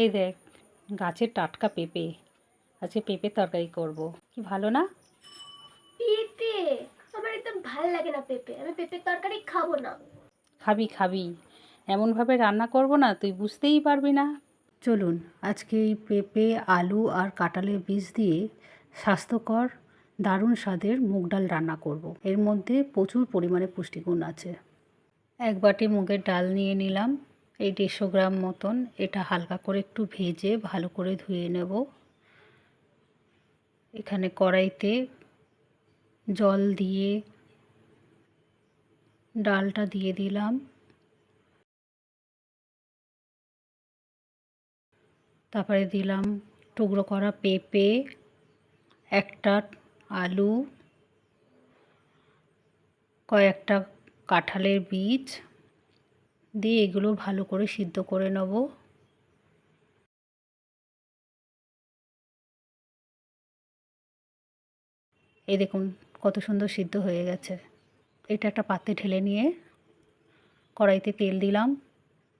এই দেখ গাছের টাটকা পেঁপে। আজকে পেঁপে তরকারি করব। কি ভালো না? পেঁপে? আমার একদম ভালো লাগে না পেঁপে। আমি পেঁপের তরকারি খাব না। খাবি খাবি। এমনভাবে রান্না করব না তুই বুঝতেই পারবি না। চলুন আজকে এই পেঁপে আলু আর কাঁঠালের বীজ দিয়ে স্বাস্থ্যকর দারুণ স্বাদের মুগ ডাল রান্না করব। এর মধ্যে প্রচুর পরিমাণে পুষ্টিগুণ আছে। এক বাটি মুগের ডাল নিয়ে নিলাম। এই দেড়শো গ্রাম মতন এটা হালকা করে একটু ভেজে ভালো করে ধুয়ে নেব। এখানে কড়াইতে জল দিয়ে, ডালটা দিয়ে দিলাম। তারপরে দিলাম টুকরো করা পেঁপে, একটা আলু, কয়েকটা কাঁঠালের বীজ দিয়ে এগুলো ভালো করে সিদ্ধ করে নেব। এই দেখুন, কত সুন্দর সিদ্ধ হয়ে গেছে। এটা একটা পাত্রে ঢেলে নিয়ে কড়াইতে তেল দিলাম,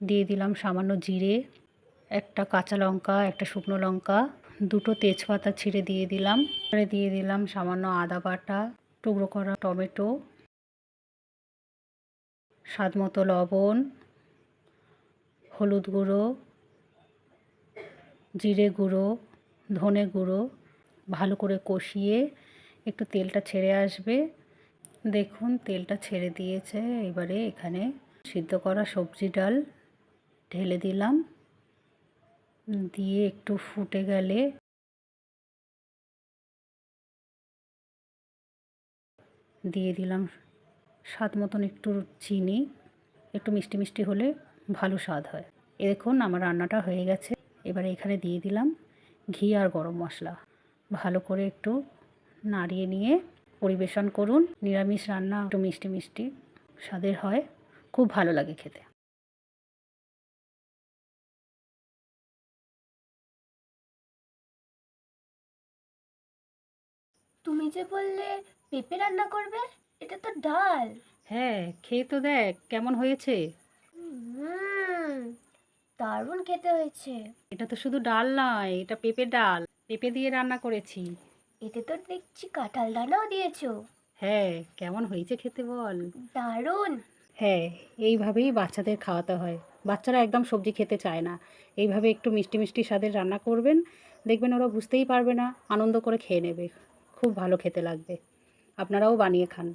দিয়ে দিলাম সামান্য জিরে, একটা কাঁচা লঙ্কা, একটা শুকনো লঙ্কা, দুটো তেজপাতা ছিঁড়ে দিয়ে দিলাম। দিয়ে দিলাম সামান্য আদা বাটা, টুকরো করা টমেটো, স্বাদ মতো লবণ হলুদ গুঁড়ো, জিরে গুঁড়ো, ধনে গুঁড়ো, ভালো করে কষিয়ে একটু তেলটা ছেড়ে আসবে। দেখুন, তেলটা ছেড়ে দিয়েছে। এবারে এখানে সিদ্ধ করা সবজি ডাল ঢেলে দিলাম। দিয়ে একটু ফুটে গেলে দিয়ে দিলাম স্বাদ মতন একটু চিনি, একটু মিষ্টি মিষ্টি হলে ভালো স্বাদ হয়। এ দেখুন আমার রান্নাটা হয়ে গেছে। এবারে এখানে দিয়ে দিলাম ঘি আর গরম মশলা। ভালো করে একটু নাড়িয়ে নিয়ে পরিবেশন করুন। নিরামিষ রান্না একটু মিষ্টি মিষ্টি স্বাদের হয়। খুব ভালো লাগে খেতে। তুমি যে বললে পেঁপে রান্না করবে এটা তো ডাল। হ্যাঁ খেয়ে তো দেখ কেমন হয়েছে? দারুণ খেতে হয়েছে। এটা তো শুধু ডাল নয় এটা পেঁপে ডাল। পেঁপে দিয়ে রান্না করেছি। এতে তো দেখছি কাঁঠাল দানাও দিয়েছ। হ্যাঁ কেমন হয়েছে খেতে বল। দারুণ। হ্যাঁ এইভাবেই বাচ্চাদের খাওয়াতে হয়। বাচ্চারা একদম সবজি খেতে চায় না। এইভাবে একটু মিষ্টি মিষ্টি স্বাদের রান্না করবেন দেখবেন ওরা বুঝতেই পারবে না আনন্দ করে খেয়ে নেবে। খুব ভালো খেতে লাগবে। আপনারাও বানিয়ে খান।